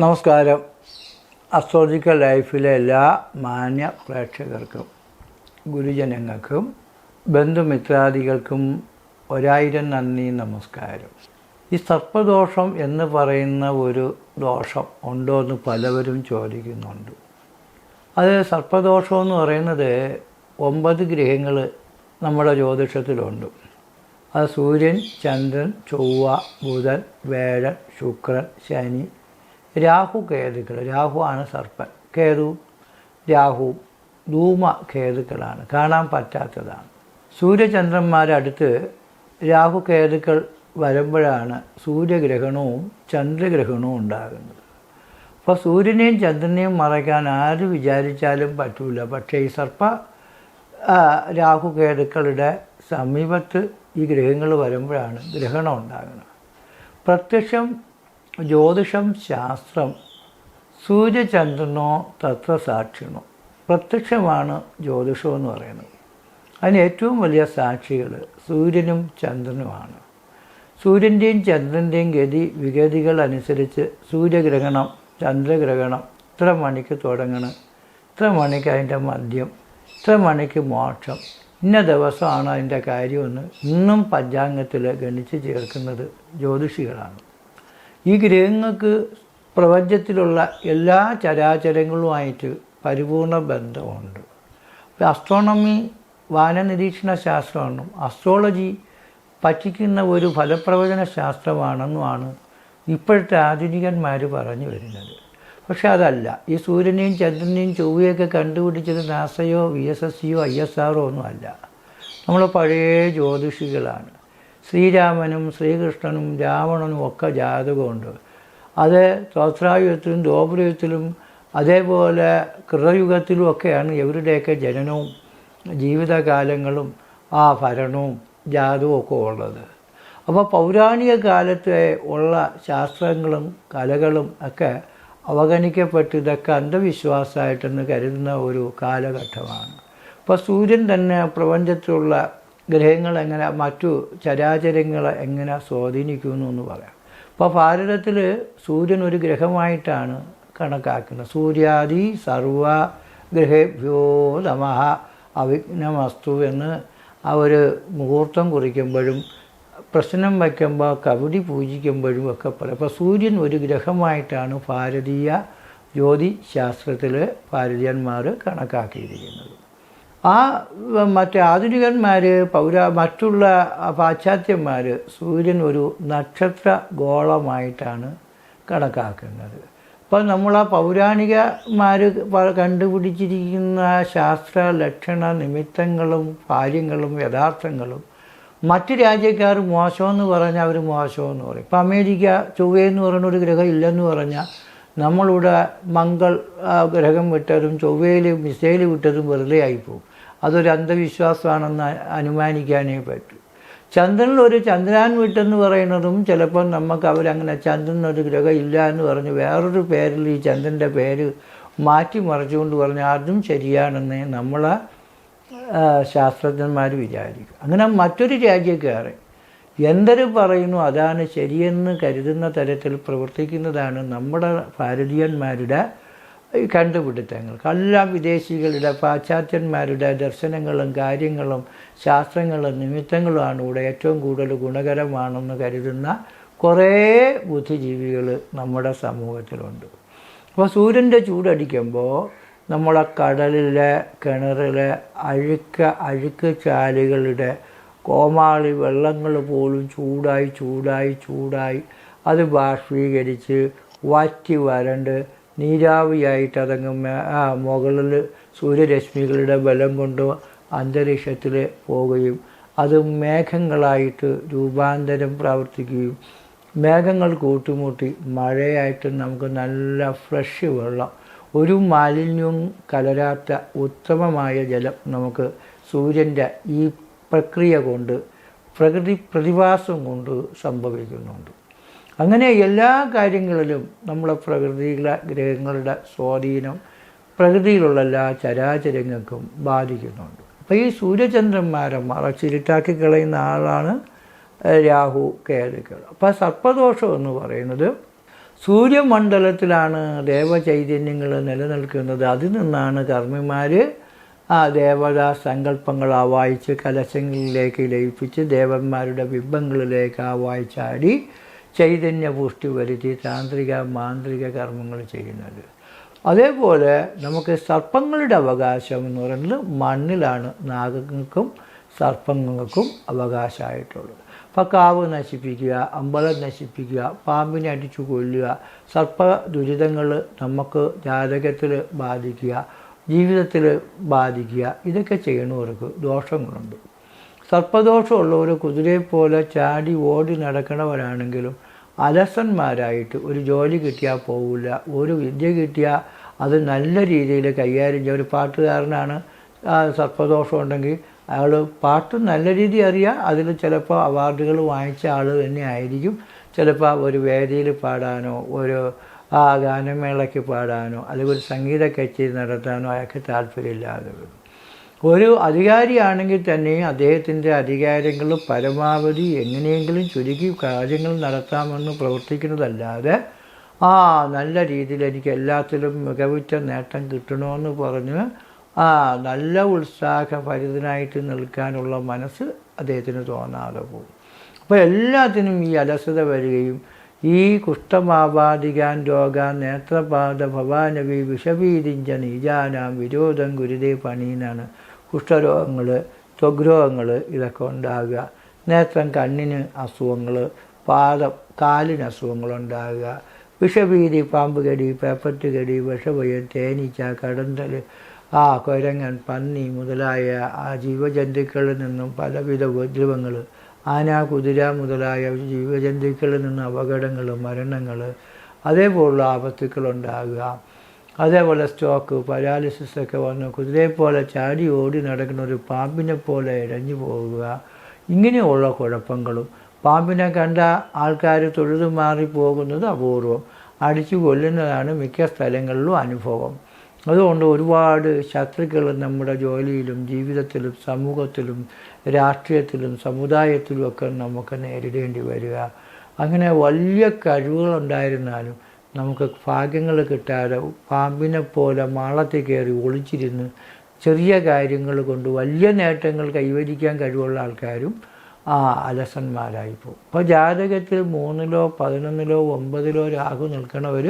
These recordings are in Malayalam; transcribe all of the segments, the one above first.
നമസ്കാരം. അസ്ട്രോളജിക്കൽ ലൈഫിലെ എല്ലാ മാന്യ പ്രേക്ഷകർക്കും ഗുരുജനങ്ങൾക്കും ബന്ധുമിത്രാദികൾക്കും ഒരായിരം നന്ദി നമസ്കാരം. ഈ സർപ്പദോഷം എന്ന് പറയുന്ന ഒരു ദോഷം ഉണ്ടോ എന്ന് പലവരും ചോദിക്കുന്നുണ്ട്. അത് സർപ്പദോഷം എന്ന് പറയുന്നത് ഒമ്പത് ഗ്രഹങ്ങൾ നമ്മുടെ ജ്യോതിഷത്തിലുണ്ട്. അത് സൂര്യൻ ചന്ദ്രൻ ചൊവ്വ ബുധൻ വേഴൻ ശുക്രൻ ശനി രാഹു കേതുക്കൾ രാഹു ആണ് സർപ്പൻ. കേതു രാഹു ധൂമ കേതുക്കളാണ് കാണാൻ പറ്റാത്തതാണ്. സൂര്യചന്ദ്രന്മാരടുത്ത് രാഹു കേതുക്കൾ വരുമ്പോഴാണ് സൂര്യഗ്രഹണവും ചന്ദ്രഗ്രഹണവും ഉണ്ടാകുന്നത്. അപ്പോൾ സൂര്യനെയും ചന്ദ്രനെയും മറയ്ക്കാൻ ആര് വിചാരിച്ചാലും പറ്റൂല. പക്ഷേ ഈ സർപ്പ രാഹു കേതുക്കളുടെ സമീപത്ത് ഈ ഗ്രഹങ്ങൾ വരുമ്പോഴാണ് ഗ്രഹണം ഉണ്ടാകുന്നത്. പ്രത്യക്ഷം ജ്യോതിഷം ശാസ്ത്രം സൂര്യചന്ദ്രനോ തത്വസാക്ഷിണോ പ്രത്യക്ഷമാണ് ജ്യോതിഷം എന്ന് പറയുന്നത്. അതിന് ഏറ്റവും വലിയ സാക്ഷികൾ സൂര്യനും ചന്ദ്രനുമാണ്. സൂര്യന്റെയും ചന്ദ്രന്റെയും ഗതി വിഗതികൾ അനുസരിച്ച് സൂര്യഗ്രഹണം ചന്ദ്രഗ്രഹണം ഇത്ര മണിക്ക് തുടങ്ങണം ഇത്ര മണിക്ക് അതിന്റെ മദ്യം ഇത്ര മണിക്ക് മോക്ഷം. ഇന്ന ദിവസമാണ് അതിന്റെ കാര്യമെന്ന് ഇന്നും പഞ്ചാംഗത്തിൽ ഗണിച്ച് ചേർക്കുന്നത് ജ്യോതിഷികളാണ്. ഈ ഗ്രഹങ്ങൾക്ക് പ്രപഞ്ചത്തിലുള്ള എല്ലാ ചരാചരങ്ങളുമായിട്ട് പരിപൂർണ ബന്ധമുണ്ട്. അസ്ട്രോണമി വാനനിരീക്ഷണ ശാസ്ത്രമാണെന്നും അസ്ട്രോളജി പറ്റിക്കുന്ന ഒരു ഫലപ്രവചന ശാസ്ത്രമാണെന്നുമാണ് ഇപ്പോഴത്തെ ആധുനികന്മാർ പറഞ്ഞു വരുന്നത്. പക്ഷേ അതല്ല ഈ സൂര്യനെയും ചന്ദ്രനെയും ചൊവ്വയൊക്കെ കണ്ടുപിടിച്ചത് നാസയോ വി എസ് എസ് സിയോ ഐ എസ് ആറോ ഒന്നും അല്ല. നമ്മൾ പഴയ ജ്യോതിഷികളാണ്. ശ്രീരാമനും ശ്രീകൃഷ്ണനും രാവണനും ഒക്കെ ജാതകമുണ്ട്. അത് തോത്രായുഗത്തിലും ദോപുരയുഗത്തിലും അതേപോലെ കൃതയുഗത്തിലും ഒക്കെയാണ് ഇവരുടെയൊക്കെ ജനനവും ജീവിതകാലങ്ങളും ആ ഭരണവും ജാതവും ഒക്കെ ഉള്ളത്. അപ്പോൾ പൗരാണിക കാലത്തെ ഉള്ള ശാസ്ത്രങ്ങളും കലകളും ഒക്കെ അവഗണിക്കപ്പെട്ട് ഇതൊക്കെ അന്ധവിശ്വാസമായിട്ടെന്ന് കരുതുന്ന ഒരു കാലഘട്ടമാണ്. ഇപ്പോൾ സൂര്യൻ തന്നെ പ്രപഞ്ചത്തിലുള്ള ഗ്രഹങ്ങൾ എങ്ങനെ മറ്റു ചരാചരങ്ങളെ എങ്ങനെ സ്വാധീനിക്കുന്നു എന്ന് പറയാം. അപ്പോൾ ഭാരതത്തിൽ സൂര്യൻ ഒരു ഗ്രഹമായിട്ടാണ് കണക്കാക്കുന്നത്. സൂര്യാദി സർവ ഗ്രഹഭ്യോ നമഃ അവിഘ്നമസ്തു എന്ന് ആ ഒരു മുഹൂർത്തം കുറിക്കുമ്പോഴും പ്രശ്നം വയ്ക്കുമ്പോൾ കബഡി പൂജിക്കുമ്പോഴും ഒക്കെ പറയും. അപ്പോൾ സൂര്യൻ ഒരു ഗ്രഹമായിട്ടാണ് ഭാരതീയ ജ്യോതിശാസ്ത്രത്തിൽ ഭാരതീയന്മാർ കണക്കാക്കിയിരിക്കുന്നത്. ആ മറ്റേ ആധുനികന്മാർ പൗര മറ്റുള്ള പാശ്ചാത്യന്മാർ സൂര്യൻ ഒരു നക്ഷത്ര ഗോളമായിട്ടാണ് കണക്കാക്കുന്നത്. അപ്പോൾ നമ്മൾ ആ പൗരാണികന്മാർ കണ്ടുപിടിച്ചിരിക്കുന്ന ശാസ്ത്ര ലക്ഷണ നിമിത്തങ്ങളും കാര്യങ്ങളും യഥാർത്ഥങ്ങളും മറ്റ് രാജ്യക്കാർ മോശമെന്ന് പറഞ്ഞാൽ അവർ മോശമെന്ന് പറയും. ഇപ്പം അമേരിക്ക ചൊവ്വയെന്ന് പറയുന്ന ഒരു ഗ്രഹം ഇല്ലെന്ന് പറഞ്ഞാൽ നമ്മളിവിടെ മംഗൾ ഗ്രഹം വിട്ടതും ചൊവ്വയിൽ മിസൈൽ വിട്ടതും വെറുതെ ആയിപ്പോവും. അതൊരു അന്ധവിശ്വാസമാണെന്ന് അനുമാനിക്കാനേ പറ്റൂ. ചന്ദ്രനിൽ ഒരു ചന്ദ്രാൻ വിട്ടെന്ന് പറയുന്നതും ചിലപ്പോൾ നമുക്ക് അവരങ്ങനെ ചന്ദ്രനൊരു ഗ്രഹം ഇല്ല എന്ന് പറഞ്ഞ് വേറൊരു പേരിൽ ഈ ചന്ദ്രന്റെ പേര് മാറ്റി മറിച്ചുകൊണ്ട് പറഞ്ഞാൽ അതും ശരിയാണെന്ന് നമ്മളെ ശാസ്ത്രജ്ഞന്മാർ വിചാരിക്കും. അങ്ങനെ മറ്റൊരു രാജ്യക്കാരൻ എന്തൊരു പറയുന്നു അതാണ് ശരിയെന്ന് കരുതുന്ന തരത്തിൽ പ്രവർത്തിക്കുന്നതാണ് നമ്മുടെ ഭാരതീയന്മാരുടെ കണ്ടുപിടുത്തങ്ങൾ എല്ലാം വിദേശികളുടെ പാശ്ചാത്യന്മാരുടെ ദർശനങ്ങളും കാര്യങ്ങളും ശാസ്ത്രങ്ങളും നിമിത്തങ്ങളുമാണ് ഇവിടെ ഏറ്റവും കൂടുതൽ ഗുണകരമാണെന്ന് കരുതുന്ന കുറേ ബുദ്ധിജീവികൾ നമ്മുടെ സമൂഹത്തിലുണ്ട്. അപ്പോൾ സൂര്യന്റെ ചൂടടിക്കുമ്പോൾ നമ്മളെ കടലിലെ കിണറിലെ അഴുക്ക അഴുക്ക് ചാലുകളുടെ കോമാളി വെള്ളങ്ങൾ പോലും ചൂടായി ചൂടായി ചൂടായി. അത് ബാഷ്പീകരിച്ച് വറ്റി വരണ്ട് നീരാവിയായിട്ട് അതങ്ങ് മുകളിൽ സൂര്യരശ്മികളുടെ ബലം കൊണ്ട് അന്തരീക്ഷത്തിൽ പോവുകയും അത് മേഘങ്ങളായിട്ട് രൂപാന്തരം പ്രവർത്തിക്കുകയും മേഘങ്ങൾ കൂട്ടിമുട്ടി മഴയായിട്ട് നമുക്ക് നല്ല ഫ്രഷ് വെള്ളം. ഒരു മാലിന്യവും കലരാത്ത ഉത്തമമായ ജലം നമുക്ക് സൂര്യന്റെ ഈ പ്രക്രിയ കൊണ്ട് പ്രകൃതി പ്രതിഭാസം കൊണ്ട് സംഭവിക്കുന്നുണ്ട്. അങ്ങനെ എല്ലാ കാര്യങ്ങളിലും നമ്മളെ പ്രകൃതിയിലെ ഗ്രഹങ്ങളുടെ സ്വാധീനം പ്രകൃതിയിലുള്ള എല്ലാ ചരാചരങ്ങൾക്കും ബാധിക്കുന്നുണ്ട്. അപ്പോൾ ഈ സൂര്യചന്ദ്രന്മാരെ മറച്ചിരുട്ടാക്കി കളയുന്ന ആളാണ് രാഹു കേതുക്കൾ അപ്പോൾ സർപ്പദോഷം എന്ന് പറയുന്നത് സൂര്യമണ്ഡലത്തിലാണ് ദേവചൈതന്യങ്ങൾ നിലനിൽക്കുന്നത്. അതിൽ നിന്നാണ് കർമ്മിമാർ ആ ദേവതാ സങ്കല്പങ്ങൾ ആവാഹിച്ച് കലശങ്ങളിലേക്ക് ലയിപ്പിച്ച് ദേവന്മാരുടെ ബിംബങ്ങളിലേക്ക് ചൈതന്യ പുഷ്ടി വരുത്തി താന്ത്രിക മാന്ത്രിക കർമ്മങ്ങൾ ചെയ്യുന്നത്. അതേപോലെ നമുക്ക് സർപ്പങ്ങളുടെ അവകാശം എന്ന് പറയുന്നത് മണ്ണിലാണ് നാഗങ്ങൾക്കും സർപ്പങ്ങൾക്കും അവകാശമായിട്ടുള്ളത്. അപ്പോൾ കാവ് നശിപ്പിക്കുക അമ്പലം നശിപ്പിക്കുക പാമ്പിനെ അടിച്ചു കൊല്ലുക സർപ്പ ദുരിതങ്ങൾ നമുക്ക് ജാതകത്തിൽ ബാധിക്കുക ജീവിതത്തിൽ ബാധിക്കുക ഇതൊക്കെ ചെയ്യണവർക്ക് ദോഷങ്ങളുണ്ട്. സർപ്പദോഷമുള്ളവർ കുതിരയെപ്പോലെ ചാടി ഓടി നടക്കണവരാണെങ്കിലും അലസന്മാരായിട്ട് ഒരു ജോലി കിട്ടിയാൽ പോവില്ല ഒരു വിദ്യ കിട്ടിയാൽ അത് നല്ല രീതിയിൽ കൈകാര്യം ചെയ്യുക ഒരു പാട്ടുകാരനാണ് സർപ്പദോഷം ഉണ്ടെങ്കിൽ അയാൾ പാട്ട് നല്ല രീതി അറിയാം. അതിൽ ചിലപ്പോൾ അവാർഡുകൾ വാങ്ങിച്ച ആൾ തന്നെ ആയിരിക്കും ചിലപ്പോൾ ഒരു വേദിയിൽ പാടാനോ ഒരു ആ ഗാനമേളയ്ക്ക് പാടാനോ അല്ലെങ്കിൽ ഒരു സംഗീത കച്ചേരി നടത്താനോ അയാൾക്ക് താല്പര്യമില്ലാതെ വരും. ഒരു അധികാരിയാണെങ്കിൽ തന്നെയും അദ്ദേഹത്തിന്റെ അധികാരങ്ങൾ പരമാവധി എങ്ങനെയെങ്കിലും ചുരുക്കി കാര്യങ്ങൾ നടത്താമെന്ന് പ്രവർത്തിക്കുന്നതല്ലാതെ ആ നല്ല രീതിയിൽ എനിക്ക് എല്ലാത്തിലും മികവുറ്റ നേട്ടം കിട്ടണമെന്ന് പറഞ്ഞ് ആ നല്ല ഉത്സാഹഭരിതനായിട്ട് നിൽക്കാനുള്ള മനസ്സ് അദ്ദേഹത്തിന് തോന്നാതെ പോകും. അപ്പോൾ എല്ലാത്തിനും ഈ അലസത വരികയും ഈ കുഷ്ഠമാപാദികാൻ രോഗ നേത്രപാദ ഭവാനവി വിഷവീതിഞ്ച നീജാനാം വിരോധം ഗുരുതേ പണീനാണ്. കുഷ്ഠരോഗങ്ങൾ ത്വഗ്രോഗങ്ങൾ ഇതൊക്കെ ഉണ്ടാകുക. നേത്രം കണ്ണിന് അസുഖങ്ങൾ പാദം കാലിന് അസുഖങ്ങളുണ്ടാകുക. വിഷഭീതി പാമ്പ് കടി പേപ്പറ്റ് കടി വിഷഭയം തേനീച്ച കടന്തൽ ആ കൊരങ്ങൻ പന്നി മുതലായ ആ ജീവജന്തുക്കളിൽ നിന്നും പലവിധ ഉപദ്രവങ്ങൾ ആന കുതിര മുതലായ ജീവജന്തുക്കളിൽ നിന്ന് അപകടങ്ങൾ മരണങ്ങൾ അതേപോലുള്ള ആപത്തുക്കളുണ്ടാകുക അതേപോലെ സ്റ്റോക്ക് പരാലിസിസ് ഒക്കെ വന്ന്. കുതിരയെപ്പോലെ ചാടി ഓടി നടക്കുന്ന ഒരു പാമ്പിനെ പോലെ ഇഴഞ്ഞു പോകുക. ഇങ്ങനെയുള്ള കുഴപ്പങ്ങളും. പാമ്പിനെ കണ്ട ആൾക്കാർ തൊഴുതു മാറി പോകുന്നത് അപൂർവം. അടിച്ചു കൊല്ലുന്നതാണ് മിക്ക സ്ഥലങ്ങളിലും അനുഭവം. അതുകൊണ്ട് ഒരുപാട് ശത്രുക്കൾ നമ്മുടെ ജോലിയിലും ജീവിതത്തിലും സമൂഹത്തിലും രാഷ്ട്രീയത്തിലും സമുദായത്തിലും ഒക്കെ നമുക്ക് നേരിടേണ്ടി വരിക. അങ്ങനെ വലിയ കഴിവുകളുണ്ടായിരുന്നാലും നമുക്ക് ഭാഗ്യങ്ങൾ കിട്ടാതെ പാമ്പിനെ പോലെ മാളത്തിൽ കയറി ഒളിച്ചിരുന്ന് ചെറിയ കാര്യങ്ങൾ കൊണ്ട് വലിയ നേട്ടങ്ങൾ കൈവരിക്കാൻ കഴിവുള്ള ആൾക്കാരും ആ അലസന്മാരായി പോകും. അപ്പോൾ ജാതകത്തിൽ മൂന്നിലോ പതിനൊന്നിലോ ഒമ്പതിലോ രാഹു നിൽക്കണവർ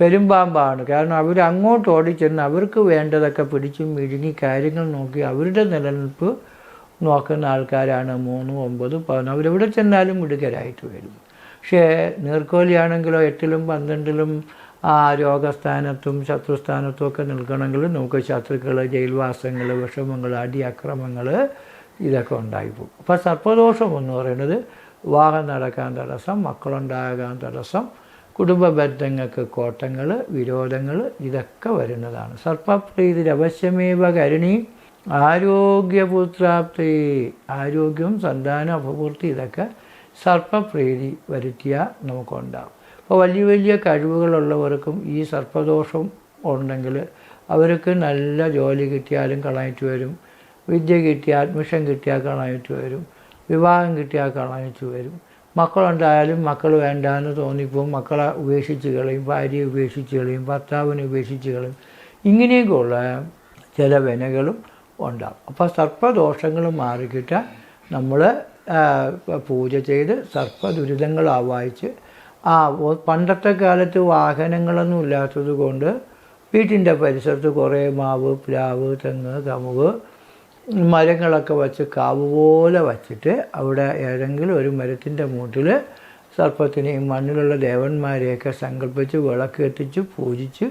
പെരുമ്പാമ്പാണ്. കാരണം അവർ അങ്ങോട്ട് ഓടിച്ചെന്ന് അവർക്ക് വേണ്ടതൊക്കെ പിടിച്ചും വിഴുങ്ങി കാര്യങ്ങൾ നോക്കി അവരുടെ നിലനിൽപ്പ് നോക്കുന്ന ആൾക്കാരാണ് മൂന്ന് ഒമ്പത് പതിനൊന്ന്. അവരെവിടെ ചെന്നാലും മിടുക്കരായിട്ട് വരും. പക്ഷേ നീർക്കോലിയാണെങ്കിലോ എട്ടിലും പന്ത്രണ്ടിലും ആ രോഗസ്ഥാനത്തും ശത്രുസ്ഥാനത്തും ഒക്കെ നിൽക്കണമെങ്കിൽ നമുക്ക് ശത്രുക്കൾ ജയിൽവാസങ്ങൾ വിഷമങ്ങൾ അടി അക്രമങ്ങൾ ഇതൊക്കെ ഉണ്ടായിപ്പോകും. അപ്പോൾ സർപ്പദോഷം എന്ന് പറയുന്നത് വിവാഹം നടക്കാൻ തടസ്സം മക്കളുണ്ടാകാൻ തടസ്സം കുടുംബ ബന്ധങ്ങൾക്ക് കോട്ടങ്ങൾ വിരോധങ്ങൾ ഇതൊക്കെ വരുന്നതാണ്. സർപ്പപ്രീതി അവശ്യമേവ കരുണി ആരോഗ്യപുത്രാപ്തി ആരോഗ്യം സന്താന അപപൂർത്തി ഇതൊക്കെ സർപ്പപ്രീതി വരുത്തിയാൽ നമുക്കുണ്ടാകും അപ്പോൾ വലിയ വലിയ കഴിവുകളുള്ളവർക്കും ഈ സർപ്പദോഷം ഉണ്ടെങ്കിൽ അവർക്ക് നല്ല ജോലി കിട്ടിയാലും കളഞ്ഞിട്ട് വരും. വിദ്യ കിട്ടിയാൽ അഡ്മിഷൻ കിട്ടിയാൽ കളഞ്ഞിട്ട് വരും. വിവാഹം കിട്ടിയാൽ കളഞ്ഞിട്ട് വരും. മക്കളുണ്ടായാലും മക്കൾ വേണ്ട എന്ന് തോന്നിപ്പോവും. മക്കളെ ഉപേക്ഷിച്ച് കളയും ഭാര്യയെ ഉപേക്ഷിച്ച് കളയും ഭർത്താവിനെ ഉപേക്ഷിച്ച് കളയും. ഇങ്ങനെയൊക്കെയുള്ള ചില വിനകളും ഉണ്ടാകും അപ്പോൾ സർപ്പദോഷങ്ങൾ മാറിക്കിട്ട് നമ്മൾ പൂജ ചെയ്ത് സർപ്പ ദുരിതങ്ങൾ ആവാഹിച്ച് ആ പണ്ടത്തെ കാലത്ത് വാഹനങ്ങളൊന്നും ഇല്ലാത്തത് കൊണ്ട് വീട്ടിന്റെ പരിസരത്ത് കുറേ മാവ് പ്ലാവ് തെങ്ങ് കമുക് മരങ്ങളൊക്കെ വച്ച് കാവ് പോലെ വച്ചിട്ട് അവിടെ ഏതെങ്കിലും ഒരു മരത്തിന്റെ മൂട്ടിൽ സർപ്പത്തിനെയും മണ്ണിലുള്ള ദേവന്മാരെയൊക്കെ സങ്കല്പിച്ച് വിളക്ക് കത്തിച്ച് പൂജിച്ച്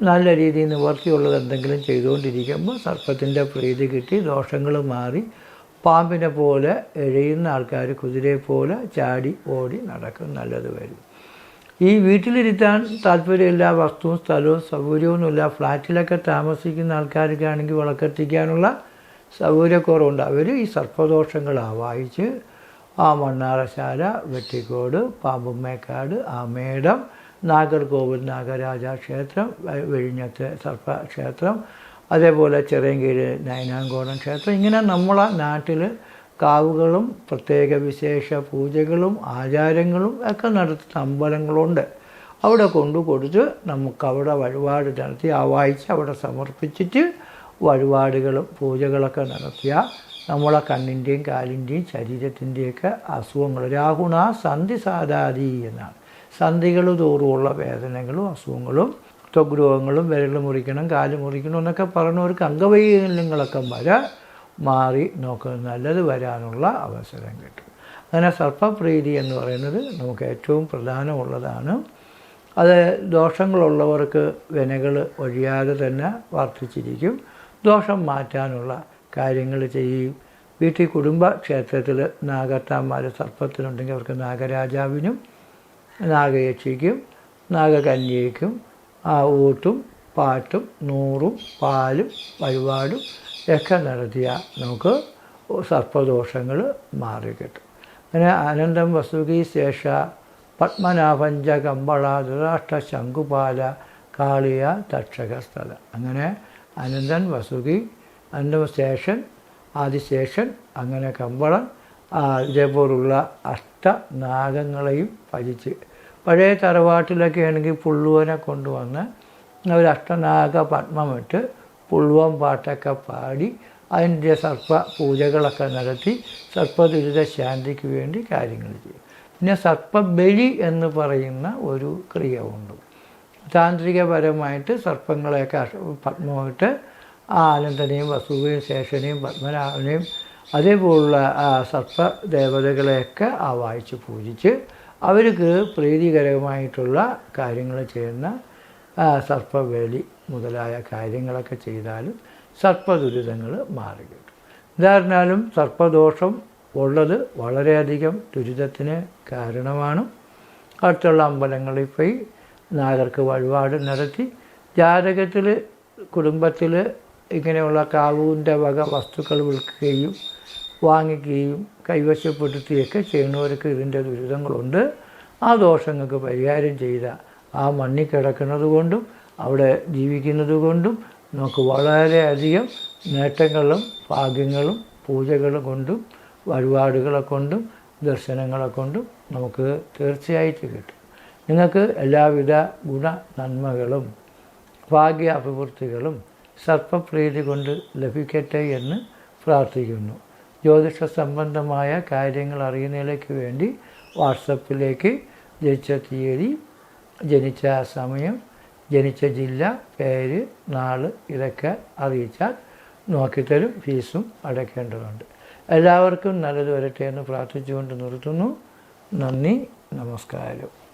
നല്ല രീതിയിൽ നിവർത്തിയുള്ളത് എന്തെങ്കിലും ചെയ്തുകൊണ്ടിരിക്കുമ്പോൾ സർപ്പത്തിന്റെ പ്രീതി കിട്ടി ദോഷങ്ങൾ മാറി പാമ്പിനെ പോലെ എഴയുന്ന ആൾക്കാർ കുതിരയെ പോലെ ചാടി ഓടി നടക്കും നല്ലത് വരും. ഈ വീട്ടിലിരുത്താൻ താല്പര്യമില്ല വസ്തുവും സ്ഥലവും സൗകര്യമൊന്നുമില്ല ഫ്ലാറ്റിലൊക്കെ താമസിക്കുന്ന ആൾക്കാർക്കാണെങ്കിൽ വിളക്കെത്തിക്കാനുള്ള സൗകര്യക്കുറവുണ്ട്. അവർ ഈ സർപ്പദോഷങ്ങൾ ആവാഹിച്ച് ആ മണ്ണാറശാല വെട്ടിക്കോട് പാമ്പുമ്മേക്കാട് ആമേടം നാഗർകോവിൽ നാഗരാജ ക്ഷേത്രം വിഴിഞ്ഞത്ത് സർപ്പ ക്ഷേത്രം അതേപോലെ ചെറിയങ്കീഴ് നയനാങ്കോണം ക്ഷേത്രം. ഇങ്ങനെ നമ്മളെ നാട്ടിൽ കാവുകളും പ്രത്യേക വിശേഷ പൂജകളും ആചാരങ്ങളും ഒക്കെ നടത്തുന്ന അമ്പലങ്ങളുണ്ട്. അവിടെ കൊണ്ടു കൊടുത്ത് നമുക്ക് അവിടെ വഴിപാട് നടത്തി ആ വായിച്ച് അവിടെ സമർപ്പിച്ചിട്ട് വഴിപാടുകളും പൂജകളൊക്കെ നടത്തിയാൽ നമ്മളെ കണ്ണിന്റെയും കാലിന്റെയും ശരീരത്തിന്റെയൊക്കെ അസുഖങ്ങൾ. രാഹുണ സന്ധി സാധാതി എന്നാണ്. സന്ധികൾ തോറുമുള്ള വേദനകളും അസുഖങ്ങളും ത്വഗ്രൂഹങ്ങളും വിരൽ മുറിക്കണം കാൽ മുറിക്കണം എന്നൊക്കെ പറഞ്ഞവർക്ക് അംഗവൈകല്യങ്ങളൊക്കെ വര മാറി നോക്കുന്നത് നല്ലത് വരാനുള്ള അവസരം കിട്ടും. അങ്ങനെ സർപ്പപ്രീതി എന്ന് പറയുന്നത് നമുക്ക് ഏറ്റവും പ്രധാനമുള്ളതാണ്. അത് ദോഷങ്ങളുള്ളവർക്ക് വിനകൾ ഒഴിയാതെ തന്നെ വർദ്ധിച്ചിരിക്കും. ദോഷം മാറ്റാനുള്ള കാര്യങ്ങൾ ചെയ്യും. വീട്ടിൽ കുടുംബ ക്ഷേത്രത്തിൽ നാഗത്താന്മാർ സർപ്പത്തിനുണ്ടെങ്കിൽ അവർക്ക് നാഗരാജാവിനും നാഗയക്ഷിക്കും നാഗകന്യയ്ക്കും ആ ഊട്ടും പാട്ടും നൂറും പാലും വഴിപാടും ഒക്കെ നടത്തിയാൽ നമുക്ക് സർപ്പദോഷങ്ങൾ മാറിക്കിട്ടും അങ്ങനെ അനന്തം വസുകി ശേഷ പത്മനാഭഞ്ച കമ്പള ധൃതാഷ്ട ശംഖുപാല കാളിയ തക്ഷക സ്ഥലം അങ്ങനെ അനന്തൻ വസുകി അനന്തം ശേഷൻ ആദിശേഷൻ അങ്ങനെ കമ്പളൻ ആ, ഇതേപോലുള്ള അഷ്ടനാഗങ്ങളെയും ഭജിച്ച്. പഴയ തറവാട്ടിലൊക്കെ ആണെങ്കിൽ പുള്ളുവനെ കൊണ്ടുവന്ന് ഒരു അഷ്ടനാഗ പത്മമിട്ട് പുള്ളുവൻ പാട്ടൊക്കെ പാടി അതിന്റെ സർപ്പ പൂജകളൊക്കെ നടത്തി സർപ്പദുരിത ശാന്തിക്ക് വേണ്ടി കാര്യങ്ങൾ ചെയ്യും. പിന്നെ സർപ്പബലി എന്ന് പറയുന്ന ഒരു ക്രിയ ഉണ്ട് താന്ത്രികപരമായിട്ട് സർപ്പങ്ങളെയൊക്കെ പത്മമിട്ട് ആ അനന്തനെയും വസുവിനെയും ശേഷനെയും പത്മനാഭനെയും അതേപോലുള്ള ആ സർപ്പ ദേവതകളെയൊക്കെ ആവാഹിച്ച് പൂജിച്ച് അവർക്ക് പ്രീതികരമായിട്ടുള്ള കാര്യങ്ങൾ ചെയ്യുന്ന സർപ്പവേലി മുതലായ കാര്യങ്ങളൊക്കെ ചെയ്താലും സർപ്പദുരിതങ്ങൾ മാറി കിട്ടും എന്തായിരുന്നാലും സർപ്പദോഷം ഉള്ളത് വളരെയധികം ദുരിതത്തിന് കാരണമാണ്. അടുത്തുള്ള അമ്പലങ്ങളിൽ പോയി നാഗർക്ക് വഴിപാട് നടത്തി ജാതകത്തിൽ കുടുംബത്തിൽ ഇങ്ങനെയുള്ള കാവൂന്റെ വക വസ്തുക്കൾ വിൽക്കുകയും വാങ്ങിക്കുകയും കൈവശപ്പെടുത്തുകയൊക്കെ ചെയ്യുന്നവർക്ക് ഇതിന്റെ ദുരിതങ്ങളുണ്ട്. ആ ദോഷങ്ങൾക്ക് പരിഹാരം ചെയ്ത ആ മണ്ണിൽ കിടക്കുന്നത് കൊണ്ടും അവിടെ ജീവിക്കുന്നത് കൊണ്ടും നമുക്ക് വളരെയധികം നേട്ടങ്ങളും ഭാഗ്യങ്ങളും പൂജകൾ കൊണ്ടും വഴിപാടുകളെ കൊണ്ടും ദർശനങ്ങളെ കൊണ്ടും നമുക്ക് തീർച്ചയായിട്ടും കിട്ടും. നിങ്ങൾക്ക് എല്ലാവിധ ഗുണ നന്മകളും ഭാഗ്യ അഭിവൃദ്ധികളും സർപ്പപ്രീതി കൊണ്ട് ലഭിക്കട്ടെ എന്ന് പ്രാർത്ഥിക്കുന്നു. ജ്യോതിഷ സംബന്ധമായ കാര്യങ്ങൾ അറിയുന്നതിലേക്ക് വേണ്ടി വാട്സപ്പിലേക്ക് ജനിച്ച തീയതി ജനിച്ച സമയം ജനിച്ച ജില്ല പേര് നാൾ ഇതൊക്കെ അറിയിച്ചാൽ നോക്കിത്തരും ഫീസും അടയ്ക്കേണ്ടതുണ്ട്. എല്ലാവർക്കും നല്ലത് വരട്ടെ എന്ന് പ്രാർത്ഥിച്ചുകൊണ്ട് നിർത്തുന്നു. നന്ദി നമസ്കാരം.